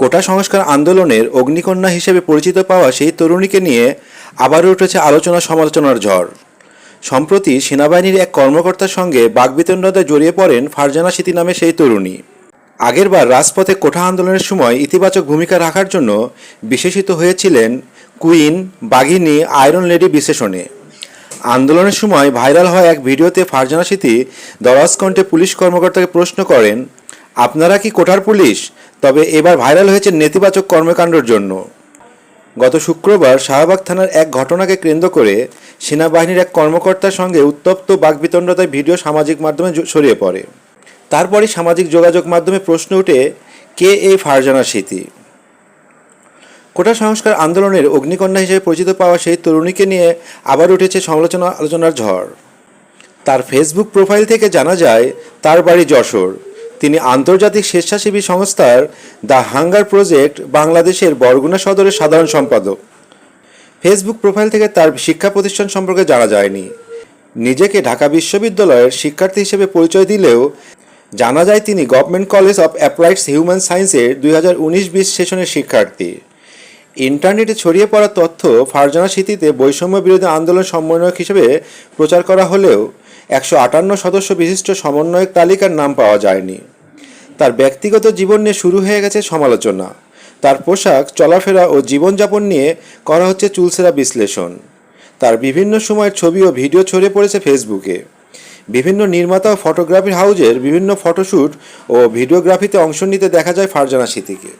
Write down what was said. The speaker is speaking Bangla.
কোটা সংস্কার আন্দোলনের অগ্নিকন্যা হিসেবে পরিচিত পাওয়া সেই তরুণীকে নিয়ে আবারও উঠেছে আলোচনা সমালোচনার ঝড়। সম্প্রতি সেনাবাহিনীর এক কর্মকর্তার সঙ্গে বাগবিতণ্ডতায় জড়িয়ে পড়েন ফারজানা স্মৃতি নামে সেই তরুণী। আগেরবার রাজপথে কোঠা আন্দোলনের সময় ইতিবাচক ভূমিকা রাখার জন্য বিশেষিত হয়েছিলেন কুইন, বাঘিনী, আয়রন লেডি বিশেষণে। আন্দোলনের সময় ভাইরাল হওয়া এক ভিডিওতে ফারজানা স্মৃতি দরাজ কণ্ঠে পুলিশ কর্মকর্তাকে প্রশ্ন করেন আপনারা কি কোঠার পুলিশ? তবে এবার ভাইরাল হয়েছে নেতিবাচক কর্মকাণ্ডের জন্য। গত শুক্রবার শাহবাগ থানার এক ঘটনাকে কেন্দ্র করে সেনাবাহিনীর এক কর্মকর্তার সঙ্গে উত্তপ্ত বাকবিতণ্ডতায় ভিডিও সামাজিক মাধ্যমে ছড়িয়ে পড়ে। তারপরই সামাজিক যোগাযোগ মাধ্যমে প্রশ্ন উঠে কে এই ফারজানা স্মৃতি কোটা সংস্কার আন্দোলনের অগ্নিকন্যা হিসেবে পরিচিত পাওয়া সেই তরুণীকে নিয়ে আবার উঠেছে সমালোচনা, আলোচনার ঝড়। তার ফেসবুক প্রোফাইল থেকে জানা যায়, তার বাড়ি যশোর। তিনি আন্তর্জাতিক স্বেচ্ছাসেবী সংস্থার দ্য হাঙ্গার প্রজেক্ট বাংলাদেশের বরগুনা সদরের সাধারণ সম্পাদক। ফেসবুক প্রোফাইল থেকে তার শিক্ষা প্রতিষ্ঠান সম্পর্কে জানা যায়নি। নিজেকে ঢাকা বিশ্ববিদ্যালয়ের শিক্ষার্থী হিসেবে পরিচয় দিলেও জানা যায় তিনি government college of applied human সায়েন্সের দুই হাজার উনিশ বিশ সেশনের শিক্ষার্থী। ইন্টারনেটে ছড়িয়ে পড়া তথ্য ফারজানা স্মৃতিতে বৈষম্য বিরোধী আন্দোলন সমন্বয়ক হিসেবে প্রচার করা হলেও একশো আটান্ন সদস্য বিশিষ্ট সমন্বয়ক তালিকার নাম পাওয়া যায়নি। তার ব্যক্তিগত জীবন নিয়ে শুরু হয়ে গেছে সমালোচনা। তার পোশাক, চলাফেরা ও জীবনযাপন নিয়ে করা হচ্ছে চুলসেরা বিশ্লেষণ। তার বিভিন্ন সময়ের ছবি ও ভিডিও ছড়িয়ে পড়েছে ফেসবুকে। বিভিন্ন নির্মাতা ও ফটোগ্রাফি হাউজের বিভিন্ন ফটোশ্যুট ও ভিডিওগ্রাফিতে অংশ নিতে দেখা যায় ফারজানা স্মৃতিকে